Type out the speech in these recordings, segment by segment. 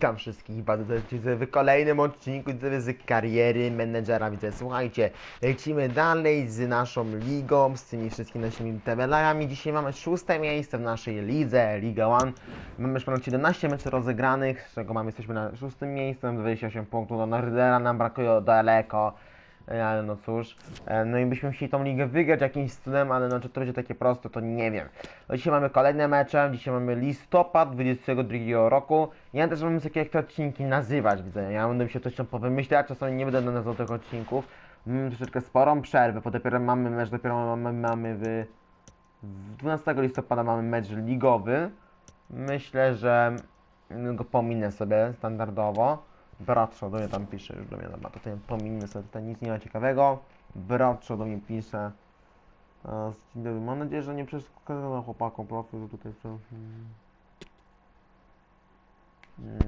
Witam wszystkich bardzo serdecznie w kolejnym odcinku z kariery menedżera. Widzę, słuchajcie, lecimy dalej z naszą ligą, z tymi wszystkimi naszymi tabelami. Dzisiaj mamy szóste miejsce w naszej lidze, Liga One. Mamy już ponad 17 meczy rozegranych, z czego mamy, jesteśmy na szóstym miejscu, mamy 28 punktów, do Nordera nam brakuje daleko. Ale no cóż, e, no i byśmy chcieli tą ligę wygrać jakimś cudem, ale no czy to będzie takie proste, to nie wiem. No dzisiaj mamy kolejne mecze, dzisiaj mamy listopad 22 roku. Ja też mam sobie jak te odcinki nazywać, widzę. Ja będę się coś tam powymyślać, czasami nie będę nazywał tych odcinków. Mamy troszeczkę sporą przerwę, bo dopiero mamy mecz, dopiero mamy, mamy w 12 listopada mamy mecz ligowy. Myślę, że go pominę sobie standardowo. Bratrzo do mnie tam pisze, już do mnie dobra, to tutaj pominę sobie, tutaj nic nie ma ciekawego. Bratrzo do mnie pisze. Dzień dobry, mam nadzieję, że nie przeszkadzam chłopakom profil tutaj. co- hmm.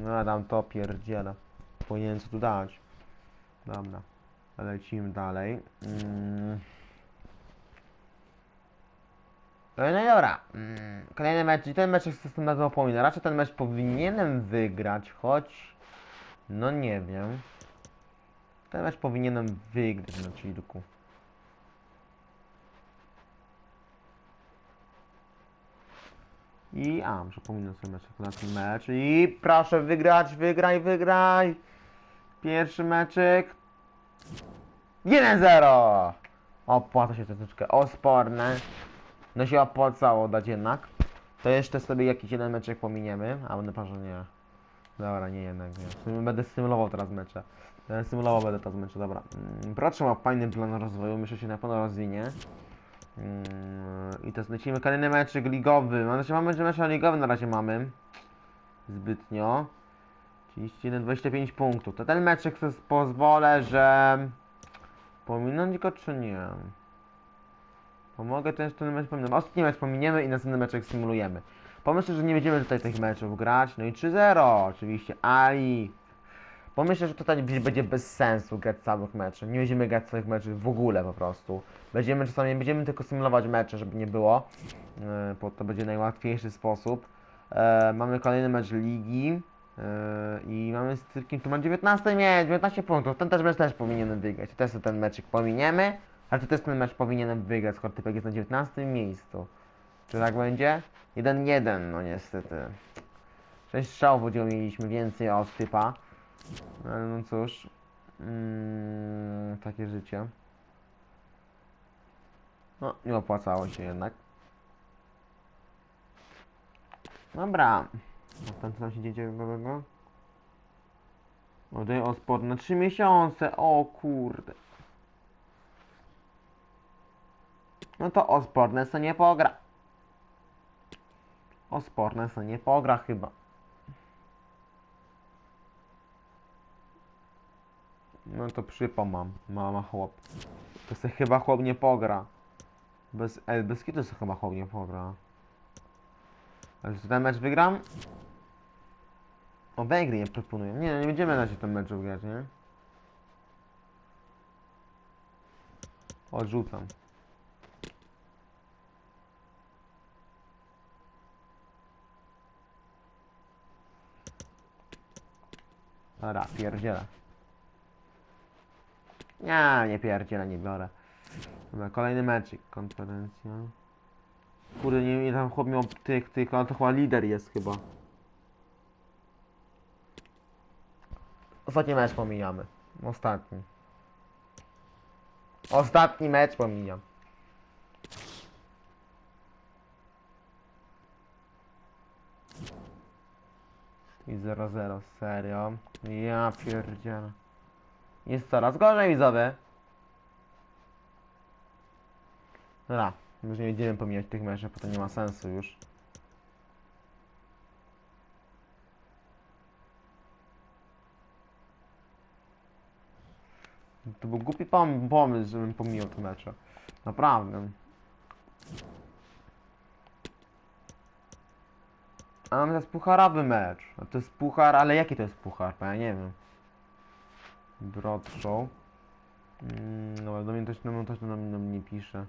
No dam to pierdzielę. Powinienem co tu dać. Dobra. Lecimy dalej. Mm. No i dobra. Mm. Kolejny mecz. I ten mecz jest standardowo pominę. Raczej ten mecz powinienem wygrać, choć... No nie wiem. Mecz powinienem wygrać na chillku. I, a, przypominam sobie mecz, ten mecz. I proszę wygrać, wygraj, wygraj. Pierwszy meczek. 1-0! Opłaca się troszeczkę osporne. No się opłacało dać jednak. To jeszcze sobie jakiś jeden meczek pominiemy. A będę proszę nie. Dobra, nie jednak nie. Będę symulował teraz mecze. Będę symulował będę teraz mecze, dobra. Mm, Proszę ma fajny plan rozwoju, myślę, że się na pewno rozwinie. Mm, I teraz lecimy kolejny meczek ligowy. Mam nadzieję, mamy, że mecze ligowe na razie mamy. Zbytnio. 31-25 punktów. To ten meczek sobie pozwolę, że... Pominąć go czy nie? Pomogę też ten mecz pominąć. Ostatni mecz pominiemy i następny meczek symulujemy. Pomyślę, że nie będziemy tutaj tych meczów grać. No i 3-0 oczywiście. Ali. Pomyślę, że tutaj będzie bez sensu grać całych meczów. Nie będziemy grać całych meczów w ogóle po prostu. Będziemy czasami, będziemy tylko symulować mecze, żeby nie było. Yy, bo to będzie najłatwiejszy sposób. E, mamy kolejny mecz ligi. Yy, I mamy z tym, tu ma 19 mecz, 19 punktów. Ten też mecz też powinienem wygrać. Też ten meczek pominiemy. Ale to też ten mecz powinienem wygrać, skoro typek jest na 19 miejscu. Czy tak będzie? 1-1, no niestety. 6 strzałów udział mieliśmy więcej od typa. Ale no cóż. Mm, takie życie. No, nie opłacało się jednak. Dobra. Tam co tam się dzieje nowego? Oddaję o na 3 miesiące. O kurde. No to Osporne co nie pogra. Osporne co nie pogra chyba. No to przypom mam, mama chłop. To se chyba chłop nie pogra. Bez, e, bez kitu se chyba chłop nie pogra. Ale czy ten mecz wygram? O Węgry nie proponują. Nie, nie będziemy na razie ten mecz grać, nie? Odrzucam. Dobra, pierdzielę. Nie, nie pierdzielę, nie biorę. Dobra, kolejny meczik, konferencja. Kurde, nie, nie tam chłop miał tych, tych, ale to chyba lider jest chyba. Ostatni mecz pomijamy. Ostatni. Ostatni mecz pomijam. I 0-0, serio. Ja pierdzielę. Jest coraz gorzej, widzowie. Dobra, już nie będziemy pomijać tych meczów, bo to nie ma sensu już. To był głupi pom pomysł, żebym pomijał te mecze. Naprawdę. A mamy teraz pucharowy mecz. A to jest puchar, ale jaki to jest puchar? Bo ja nie wiem. Broad Show. Mm, dobra, do mnie też, no, też do mnie, pisze.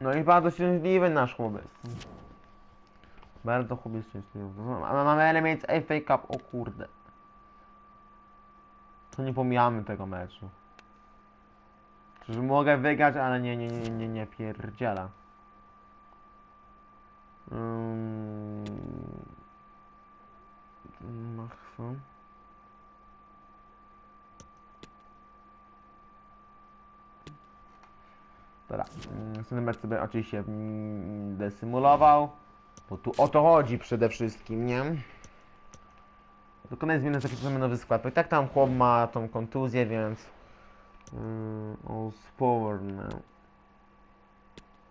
No i bardzo szczęśliwy nasz chłopiec. Bardzo chłopiec szczęśliwy. A mamy element FA Cup, o kurde. To nie pomijamy tego meczu. Czyż mogę wygrać, ale nie, nie, nie, nie, nie pierdziela. Um, Machwa. Dobra, następny mecz sobie oczywiście mm, będę symulował, bo tu o to chodzi przede wszystkim, nie? Dokonaj zmiany zapisujemy nowy skład, bo i tak tam chłop ma tą kontuzję, więc... Yy, o, sporne.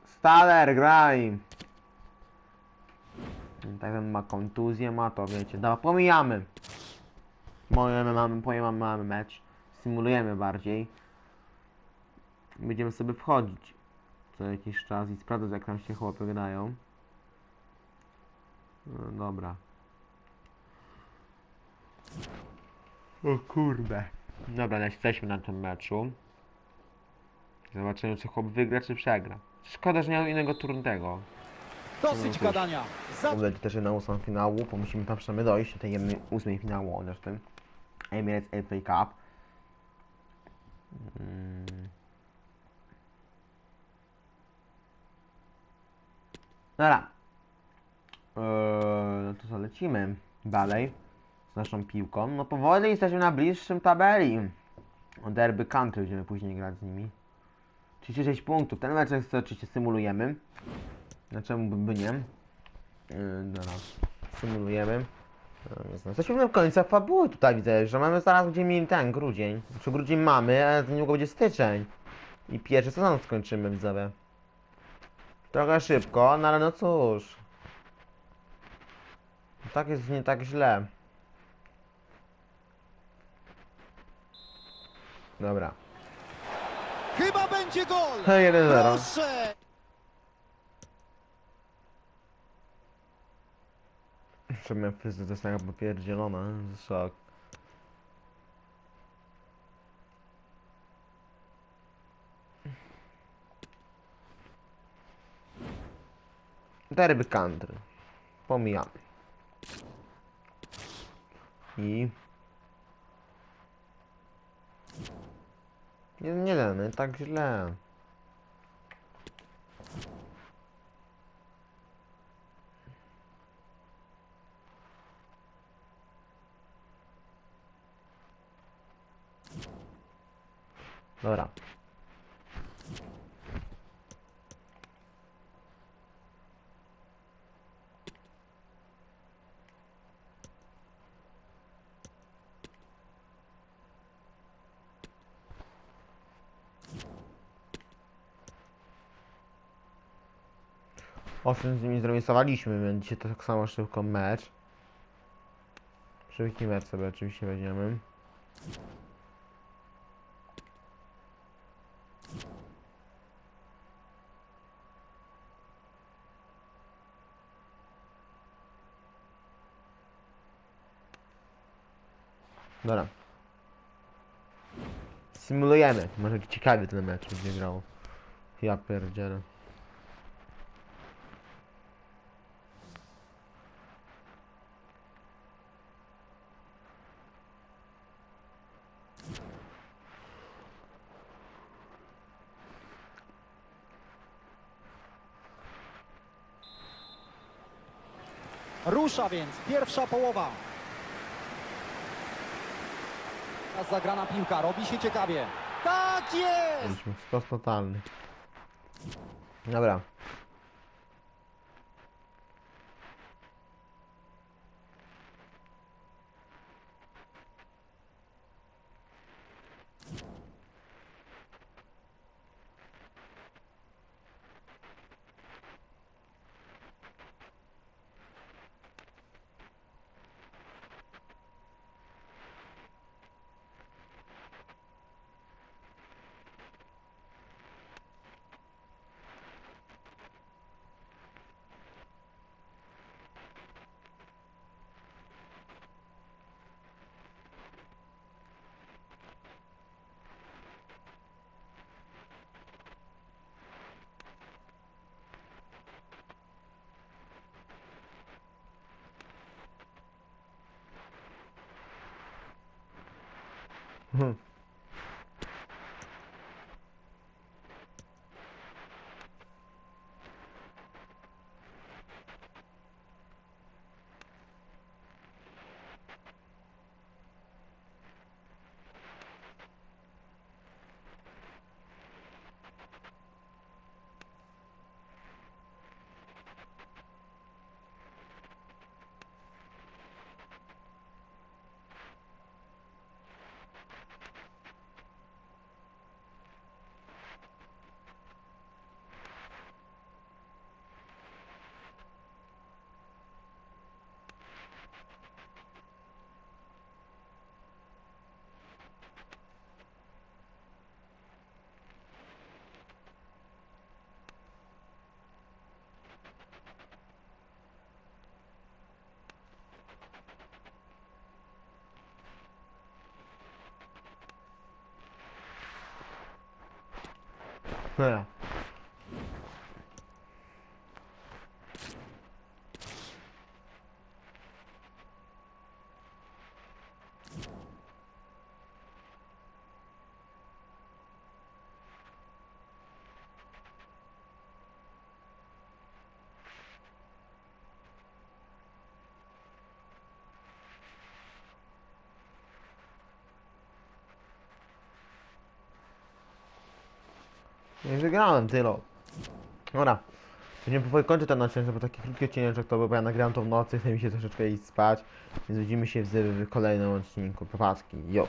Staler, graj! Tak ten ma kontuzję, ma to, wiecie, dobra, pomijamy. Pomijamy, mamy, pomijamy, mamy mecz. Symulujemy bardziej. Będziemy sobie wchodzić co jakiś czas i sprawdzać jak tam się chłopy grają. No, dobra. O kurde. Dobra, jesteśmy na tym meczu. Zobaczymy czy chłop wygra czy przegra. Szkoda, że nie ma innego turnego. Dosyć gadania. Za... Udać też na ósmą finału, bo musimy tam przynajmniej dojść do tej jednej ósmej finału chociaż tym. Emirates FA Cup. Mm. Dobra. Eee, no to co, lecimy dalej naszą piłką. No powoli jesteśmy na bliższym tabeli. O Derby Country będziemy później grać z nimi. 36 punktów. Ten mecz oczywiście symulujemy. Dlaczego by, nie? Yy, dobra. Symulujemy. Yy, no, Jesteśmy w końcu fabuły tutaj widzę, że mamy zaraz będziemy mieli ten grudzień. Czy grudzień mamy, a niedługo będzie styczeń. I pierwszy sezon skończymy widzowie. Trochę szybko, no ale no cóż. Tak jest nie tak źle. Dobra. Chyba będzie gol. 1-0. Proszę. Że Memphis to jest taka popierdzielona, szok. Derby country. Pomijamy. I... Nie, nie damy, tak źle. Dobra. Owszem, z nimi zremisowaliśmy, dzisiaj to tak samo szybko mecz. Szybki mecz sobie oczywiście weźmiemy. Dobra. Symulujemy. Może ciekawy ten mecz będzie grał. Ja pierdzielę. Rusza więc pierwsza połowa. Teraz zagrana piłka, robi się ciekawie. Tak jest! Stos totalny. Dobra. Hmm. Mhm. Nie. Nie wygrałem, tylo. Dobra. Będziemy powoli kończyć ten odcinek, bo taki krótki odcinek to był, bo ja nagrałem to w nocy, chce mi się troszeczkę iść spać. Więc widzimy się w, kolejnym odcinku. Popatrzki, jo.